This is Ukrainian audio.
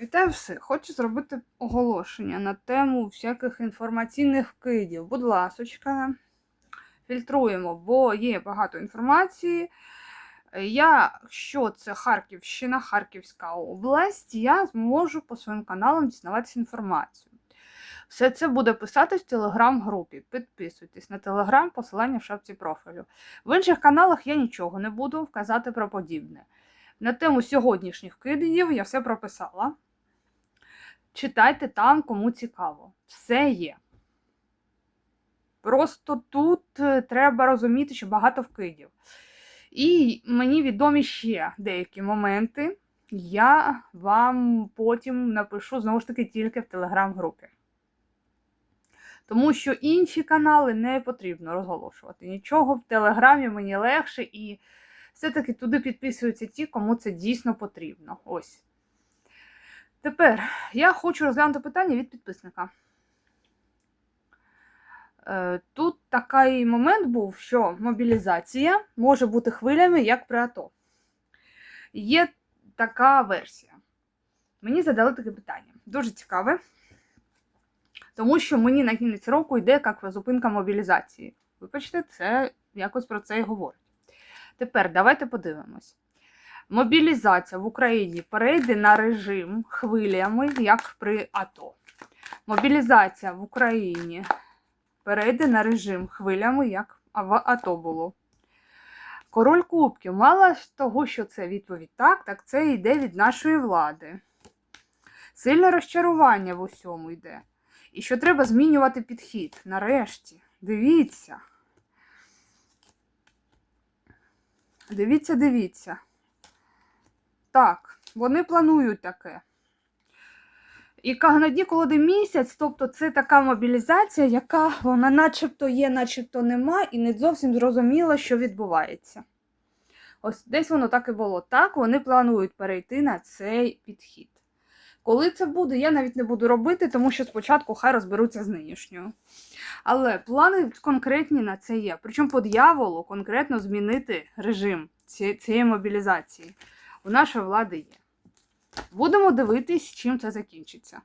Вітаю все. Хочу зробити оголошення на тему всяких інформаційних вкидів. Будь ласочка, фільтруємо, бо є багато інформації. Я, Якщо це Харківщина, Харківська область, я зможу по своїм каналам дізнаватися інформацію. Все це буде писати в телеграм-групі. Підписуйтесь на телеграм, посилання в шапці профілю. В інших каналах я нічого не буду вказати про подібне. На тему сьогоднішніх кидів я все прописала. Читайте там, кому цікаво. Все є. Просто тут е, треба розуміти, що багато вкидів. І мені відомі ще деякі моменти. Я вам потім напишу знову ж таки тільки в телеграм-групі. Тому що інші канали не потрібно розголошувати. Нічого в телеграмі мені легше, і все-таки туди підписуються ті, кому це дійсно потрібно. Ось. Тепер я хочу розглянути питання від підписника. Е, Тут такий момент був, що мобілізація може бути хвилями, як при АТО. Є така версія. Мені задали таке питання. Дуже цікаве, тому що мені на кінець року йде як зупинка мобілізації. Вибачте, це якось про це і говорить. Тепер давайте подивимось. Мобілізація в Україні перейде на режим хвилями, як при АТО. Мобілізація в Україні перейде на режим хвилями, як в АТО було. Король Кубків, мало того, що це відповідь так, так це йде від нашої влади. Сильне розчарування в усьому йде. І що треба змінювати підхід. Нарешті. Дивіться. Дивіться, дивіться. Так, вони планують таке. І на коли місяць, тобто це така мобілізація, яка вона начебто є, начебто нема, і не зовсім зрозуміло, що відбувається. Ось десь воно так і було. Так, вони планують перейти на цей підхід. Коли це буде, я навіть не буду робити, тому що спочатку хай розберуться з нинішньою. Але плани конкретні на це є. Причому по дьяволу конкретно змінити режим цієї мобілізації у нашої влади є. Будемо дивитись, чим це закінчиться.